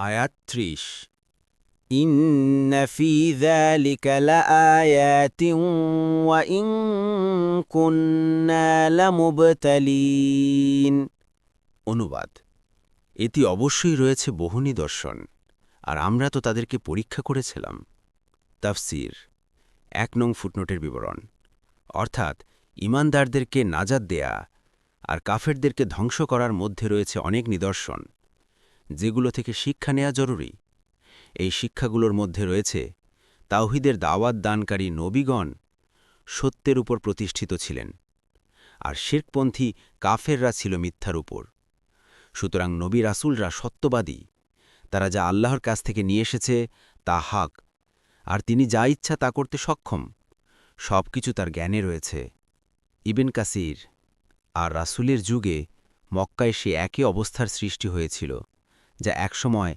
আয়াত ত্রিশ إن في ذلك لآيات وإن كنا لمبتلين অনুবাদ এটি অবশ্যই রয়েছে বহু নিদর্শন আর আমরা তো তাদেরকে পরীক্ষা করেছিলাম তাফসির এক নং ফুটনোটের বিবরণ অর্থাৎ ইমানদারদেরকে নাজাদ দেয়া আর কাফেরদেরকে ধ্বংস করার মধ্যে রয়েছে অনেক নিদর্শন যেগুলো থেকে শিক্ষা নেওয়া জরুরি। এই শিক্ষাগুলোর মধ্যে রয়েছে তাওহিদের দাওয়াত দানকারী নবীগণ সত্যের উপর প্রতিষ্ঠিত ছিলেন, আর শির্কপন্থী কাফেররা ছিল মিথ্যার উপর। সুতরাং নবী রাসুলরা সত্যবাদী। তারা যা আল্লাহর কাছ থেকে নিয়ে এসেছে তা হাক, আর তিনি যা ইচ্ছা তা করতে সক্ষম সব কিছু তার জ্ঞানে রয়েছে। ইবেন কাসির আর রাসুলের যুগে মক্কায় সে একই অবস্থার সৃষ্টি হয়েছিল। যা একসময়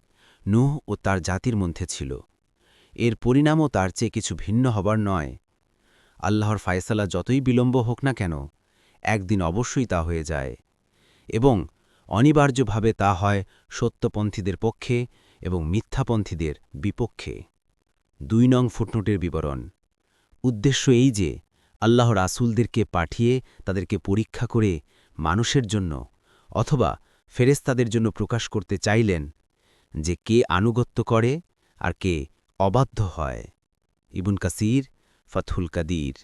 নুহ ও তার জাতির মধ্যে ছিল। এর পরিণামও তার চেয়ে কিছু ভিন্ন হবার নয়। আল্লাহর ফায়সালা যতই বিলম্ব হোক না কেন, একদিন অবশ্যই তা হয়ে যায় এবং অনিবার্যভাবে তা হয় সত্যপন্থীদের পক্ষে এবং মিথ্যাপন্থীদের বিপক্ষে। দুই নং ফুটনোটের বিবরণ। উদ্দেশ্য এই যে, আল্লাহ রাসূলদেরকে পাঠিয়ে তাদেরকে পরীক্ষা করে মানুষের জন্য অথবা ফেরেস্তাদের জন্য প্রকাশ করতে চাইলেন যে কে আনুগত্য করে আর কে অবাধ্য হয়। ইবুন কাসির ফথুল কাদির।